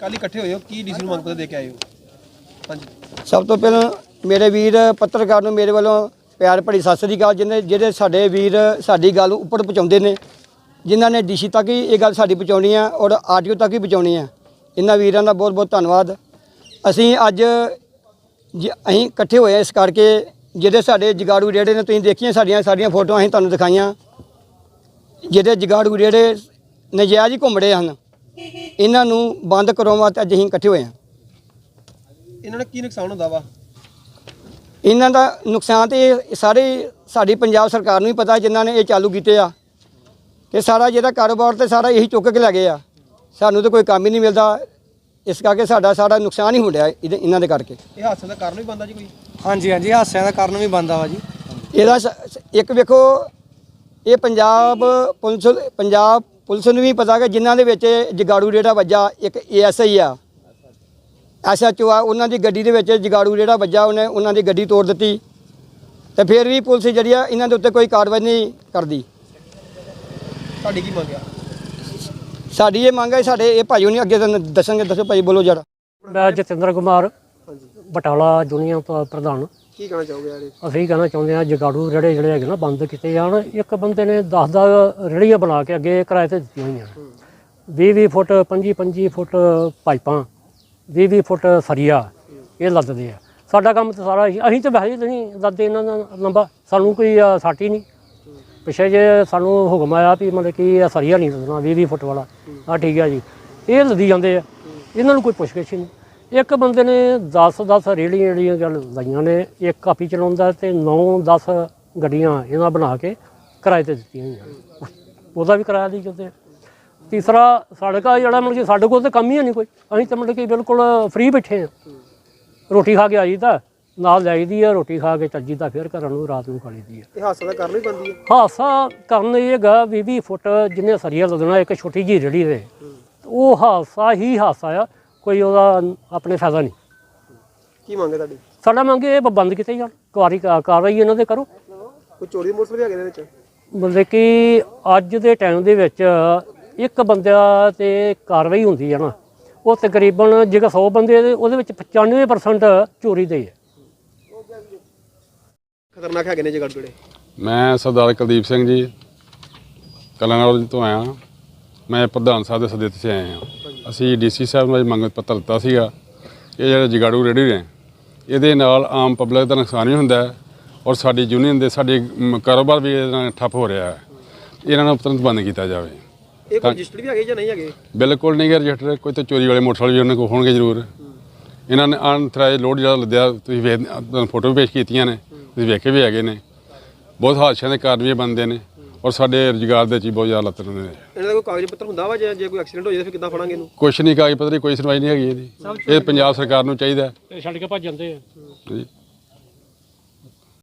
ਕੱਲ ਇਕੱਠੇ ਹੋਏ ਹੋ, ਕੀ ਡੀਸੀ ਨੂੰ ਮੰਗ ਪੱਤਰ ਦੇ ਕੇ ਆਏ ਹੋ? ਹਾਂਜੀ। ਸਭ ਤੋਂ ਪਹਿਲਾਂ ਮੇਰੇ ਵੀਰ ਪੱਤਰਕਾਰ ਨੂੰ ਮੇਰੇ ਵੱਲੋਂ ਪਿਆਰ ਭਰੀ ਸਤਿ ਸ੍ਰੀ ਅਕਾਲ, ਜਿਹਨੇ ਜਿਹੜੇ ਸਾਡੇ ਵੀਰ ਸਾਡੀ ਗੱਲ ਉੱਪਰ ਪਹੁੰਚਾਉਂਦੇ ਨੇ, ਜਿਨ੍ਹਾਂ ਨੇ ਡੀਸੀ ਤੱਕ ਹੀ ਇਹ ਗੱਲ ਸਾਡੀ ਪਹੁੰਚਾਉਣੀ ਆ ਔਰ ਆਡੀਓ ਤੱਕ ਹੀ ਪਹੁੰਚਾਉਣੀ ਆ। ਇਹਨਾਂ ਵੀਰਾਂ ਦਾ ਬਹੁਤ ਬਹੁਤ ਧੰਨਵਾਦ। ਅਸੀਂ ਅੱਜ ਜ- ਅਸੀਂ ਇਕੱਠੇ ਹੋਏ ਹਾਂ ਇਸ ਕਰਕੇ ਜਿਹੜੇ ਸਾਡੇ ਜਗਾੜੂ ਰੇੜੇ ਨੇ, ਤੁਸੀਂ ਦੇਖੀਆਂ ਸਾਡੀਆਂ ਸਾਡੀਆਂ ਫੋਟੋਆਂ ਅਸੀਂ ਤੁਹਾਨੂੰ ਦਿਖਾਈਆਂ। ਜਿਹੜੇ ਜਗਾੜੂ ਰੇੜੇ ਨਜਾਇਜ਼ ਹੀ ਘੁੰਮ ਰਹੇ ਹਨ ਇਹਨਾਂ ਨੂੰ ਬੰਦ ਕਰਾਉਣ ਵਾਸਤੇ ਅੱਜ ਅਸੀਂ ਇਕੱਠੇ ਹੋਏ ਹਾਂ। ਇਹਨਾਂ ਦਾ ਕੀ ਨੁਕਸਾਨ ਹੁੰਦਾ ਵਾ? ਇਹਨਾਂ ਦਾ ਨੁਕਸਾਨ ਤੇ ਇਹ ਸਾਰੇ ਸਾਡੀ ਪੰਜਾਬ ਸਰਕਾਰ ਨੂੰ ਹੀ ਪਤਾ ਜਿਨ੍ਹਾਂ ਨੇ ਇਹ ਚਾਲੂ ਕੀਤੇ ਆ ਕਿ ਸਾਰਾ ਜਿਹੜਾ ਕਾਰੋਬਾਰ ਤੇ ਸਾਰਾ ਇਹੀ ਚੁੱਕ ਕੇ ਲੈ ਗਏ ਆ। ਸਾਨੂੰ ਤਾਂ ਕੋਈ ਕੰਮ ਹੀ ਨਹੀਂ ਮਿਲਦਾ। ਇਸ ਕਰਕੇ ਸਾਡਾ ਸਾਰਾ ਨੁਕਸਾਨ ਹੀ ਹੁੰਦਾ ਇਹਨਾਂ ਦੇ ਕਰਕੇ। ਇਹ ਹਾਦਸੇ ਦਾ ਕਾਰਨ ਵੀ ਬੰਦਾ ਜੀ ਕੋਈ? ਹਾਂਜੀ ਹਾਂਜੀ ਹਾਸਿਆਂ ਦਾ ਕਾਰਨ ਵੀ ਬੰਦਾ ਵਾ ਜੀ। ਇਹਦਾ ਸ- ਇੱਕ ਵੇਖੋ ਇਹ ਪੰਜਾਬ ਪੁਲਿਸ ਪੰਜਾਬ ਪੁਲਿਸ ਨੂੰ ਵੀ ਪਤਾ ਕਿ ਜਿਨ੍ਹਾਂ ਦੇ ਵਿੱਚ ਜਗਾੜੂ ਰੇੜਾ ਵੱਜਾ ਇੱਕ ਏਐਸਆਈ ਆ। ਐਸਐਚਓ ਆ ਉਹਨਾਂ ਦੀ ਗੱਡੀ ਦੇ ਵਿੱਚ ਜਗਾੜੂ ਰੇੜਾ ਵੱਜਾ ਉਹਨੇ ਉਹਨਾਂ ਦੀ ਗੱਡੀ ਤੋੜ ਦਿੱਤੀ। ਤੇ ਫਿਰ ਵੀ ਪੁਲਿਸ ਜਿਹੜੀ ਆ ਇਹਨਾਂ ਦੇ ਉੱਤੇ ਕੋਈ ਕਾਰਵਾਈ ਨਹੀਂ ਕਰਦੀ। ਤੁਹਾਡੀ ਕੀ ਮੰਗਿਆ ਸਾਡੀ ਇਹ ਮੰਗ ਹੈ ਸਾਡੇ ਇਹ ਭਾਈ ਉਹਨੇ ਅੱਗੇ ਦੱਸਣਗੇ ਦੱਸੋ ਭਾਈ ਬੋਲੋ ਜਰਾ। ਮੈਂ ਜਤਿੰਦਰ ਕੁਮਾਰ। ਬਟਾਲਾ ਜੁਨੀਅਰ ਪ- ਪ੍ਰਧਾਨ। ਕੀ ਕਹਿਣਾ ਚਾਹੋਗੇ ਯਾਰ? ਅਸੀਂ ਕਹਿਣਾ ਚਾਹੁੰਦੇ ਹਾਂ ਜਗਾੜੂ ਜਿਹੜੇ ਜਿਹੜੇ ਹੈਗੇ ਨਾ ਬੰਦ ਕੀਤੇ ਜਾਣ। ਇੱਕ ਬੰਦੇ ਨੇ 10 ਦਾ ਰੇੜੀਆਂ ਬਣਾ ਕੇ ਅੱਗੇ ਕਿਰਾਏ ਤੇ ਦਿੱਤੀਆਂ ਹੋਈਆਂ। 20 20 ਫੁੱਟ 25 25 ਫੁੱਟ ਪਾਈਪਾਂ 20 20 ਫੁੱਟ ਸਰੀਆ ਇਹ ਲੱਦਦੇ ਆ। ਸਾਡਾ ਕੰਮ ਤਾਂ ਸਾਰਾ ਇਹੀ- ਅਸੀਂ ਤਾਂ ਵੈਸੇ ਹੀ ਨਹੀਂ ਲੱਦਦੇ ਇਹਨਾਂ ਦਾ ਲੰਬਾ। ਸਾਨੂੰ ਕੋਈ ਅ, ਸੱਟ ਹੀ ਨਹੀਂ। ਪਿੱਛੇ ਜੇ ਸਾਨੂੰ ਹੁਕਮ ਆਇਆ ਵੀ ਮਤਲਬ ਕਿ ਇਹ ਸਰੀਆ ਨਹੀਂ ਲੱਦਣਾ 20 20 ਫੁੱਟ ਵਾਲਾ। ਆ ਠੀਕ ਹੈ ਜੀ। ਇਹ ਲੱਦੀ ਜਾਂਦੇ ਆ। ਇਹਨਾਂ ਨੂੰ ਕੋਈ ਪੁੱਛਗਿੱਛ ਹੀ ਨਹੀਂ। ਇੱਕ ਬੰਦੇ ਨੇ 10 10 ਰੇੜੀਆਂ ਜਿਹੜੀਆਂ ਗੱਲ ਲਾਈਆਂ ਨੇ ਇੱਕ ਕਾਪੀ ਚਲਾਉਂਦਾ ਤੇ 9 10 ਗੱਡੀਆਂ ਇਹਨਾਂ ਬਣਾ ਕੇ ਕਿਰਾਏ ਤੇ ਦਿੱਤੀਆਂ ਹੋਈਆਂ ਉਹਦਾ ਵੀ ਕਿਰਾਇਆ ਦੀ ਜਾਂਦੇ ਆ ਤੀਸਰਾ ਸਾਡੇ ਕੋਲ ਜਿਹੜਾ ਮਤਲਬ ਕਿ ਸਾਡੇ ਕੋਲ ਤਾਂ ਕੰਮ ਹੀ ਨਹੀਂ ਕੋਈ। ਅਸੀਂ ਤਾਂ ਮਤਲਬ ਕਿ ਬਿਲਕੁਲ ਫ੍ਰੀ ਬੈਠੇ ਆ ਰੋਟੀ ਖਾ ਕੇ ਆਈ ਤਾਂ ਨਾਲ ਜਾਈਦੀ ਆ ਰੋਟੀ ਖਾ ਕੇ ਚੱਜੀ ਤਾਂ ਫਿਰ ਘਰਾਂ ਨੂੰ ਰਾਤ ਨੂੰ ਖਾ ਲਈਦੀ ਆ। ਇਹ ਹਾਦਸੇ ਦਾ ਕਾਰਨ ਹੈ ਹਾਸਾ ਕਰਨ ਇਹ ਹੈਗਾ 20 20 ਫੁੱਟ ਜਿੰਨੇ ਸਰੀਆ ਲੱਗਣਾ ਇੱਕ ਛੋਟੀ ਜਿਹੀ ਰੇੜੀ ਦੇ ਉਹ ਹਾਸਾ ਹੀ ਹਾਸਾ ਆ। ਕੋਈ ਉਹਦਾ ਆਪਣੇ ਫਾਇਦਾ ਨਹੀਂ। ਕੀ ਮੰਗੇ ਤੁਹਾਡੀ? ਸਾਡਾ ਮੰਗੇ ਇਹ ਬੰਦ ਕੀਤੇ ਜਾਣ ਕਾਰੀ ਕਾਰਵਾਈ ਇਹਨਾਂ ਦੇ ਕਰੋ। ਕੋਈ ਚੋਰੀ ਮੋਟਰਸਾਈਕਲ ਵੀ ਹੈਗੇ ਇਹਦੇ ਵਿੱਚ? ਮਤਲਬ ਕਿ ਅੱਜ ਦੇ ਟਾਈਮ ਦੇ ਵਿੱਚ ਇੱਕ ਬੰਦਾ ਤੇ ਕਾਰਵਾਈ ਹੁੰਦੀ ਹੈ ਨਾ ਉਹ ਤਕਰੀਬਨ ਜੇਕਰ 100 ਬੰਦੇ ਦੇ ਉਹਦੇ ਵਿੱਚ 95% ਚੋਰੀ ਦੇ ਹੈ ਖਤਰਨਾਕ ਹੈਗੇ ਨੇ ਜਗੜ ਜਿਹੜੇ ਮੈਂ ਸਰਦਾਰ ਕੁਲਦੀਪ ਸਿੰਘ ਜੀ ਕਲਾਨੌਰ ਤੋਂ ਆਇਆ। ਮੈਂ ਪ੍ਰਧਾਨ ਸਾਹਿਬ ਦੇ ਸੱਦੇ ਤੇ ਆਏ ਹਾਂ। ਅਸੀਂ ਡੀਸੀ ਸਾਹਿਬ ਨੂੰ ਅੱਜ ਮੰਗ ਪੱਤਰ ਦਿੱਤਾ ਸੀਗਾ ਇਹ ਜਿਹੜੇ ਜਗਾੜੂ ਰੇੜੀ ਨੇ ਇਹਦੇ ਨਾਲ ਆਮ ਪਬਲਿਕ ਦਾ ਨੁਕਸਾਨ ਵੀ ਹੁੰਦਾ ਹੈ ਔਰ ਸਾਡੀ ਯੂਨੀਅਨ ਦੇ ਸਾਡੇ ਕਾਰੋਬਾਰ ਵੀ ਇਹਦੇ ਨਾਲ ਠੱਪ ਹੋ ਰਿਹਾ ਹੈ। ਇਹਨਾਂ ਨੂੰ ਤੁਰੰਤ ਬੰਦ ਕੀਤਾ ਜਾਵੇ। ਇਹ ਕੋਈ ਰਜਿਸਟਰ ਵੀ ਹੈਗੇ ਜਾਂ ਨਹੀਂ ਹੈਗੇ? ਬਿਲਕੁਲ ਨਹੀਂ ਗੇ ਰਜਿਸਟਰ ਕੋਈ ਤਾਂ ਚੋਰੀ ਵਾਲੇ ਮੋਟਰਸਾਈਕਲ ਵੀ ਉਹਨਾਂ ਕੋਲ ਹੋਣਗੇ ਜ਼ਰੂਰ। ਇਹਨਾਂ ਨੇ ਅਨਥਰਾਈਜ਼ ਲੋਡ ਜਿਹੜਾ ਲੱਦਿਆ ਤੁਸੀਂ ਵੇਖ ਫੋਟੋ ਵੀ ਪੇਸ਼ ਕੀਤੀਆਂ ਨੇ ਤੁਸੀਂ ਵੇਖੇ ਵੀ ਹੈਗੇ ਨੇ। ਬਹੁਤ ਹਾਦਸਿਆਂ ਦੇ ਕਾਰਨ ਵੀ ਬਣਦੇ ਨੇ। ਔਰ ਸਾਡੇ ਰੁਜ਼ਗਾਰ ਦੇ ਚ ਬਹੁਤ ਜ਼ਿਆਦਾ ਲੱਤ ਨੇ। ਇਹਨਾਂ ਦਾ ਕੋਈ ਕਾਗਜ਼ ਪੱਤਰ ਹੁੰਦਾ ਵਾ ਜੇ ਜੇ ਕੋਈ ਐਕਸੀਡੈਂਟ ਹੋ ਜਾਏ ਤਾਂ ਫਿਰ ਕਿੱਦਾਂ ਫੜਾਂਗੇ ਇਹਨੂੰ? ਕੁਛ ਨਹੀਂ ਕਾਗਜ਼ ਪੱਤਰੀ ਕੋਈ ਸੁਣਵਾਈ ਨਹੀਂ ਹੈਗੀ ਇਹਦੀ। ਇਹ ਪੰਜਾਬ ਸਰਕਾਰ ਨੂੰ ਚਾਹੀਦਾ ਹੈ। ਛੱਡ ਕੇ ਭੱਜ ਜਾਂਦੇ ਆ। ਜੀ।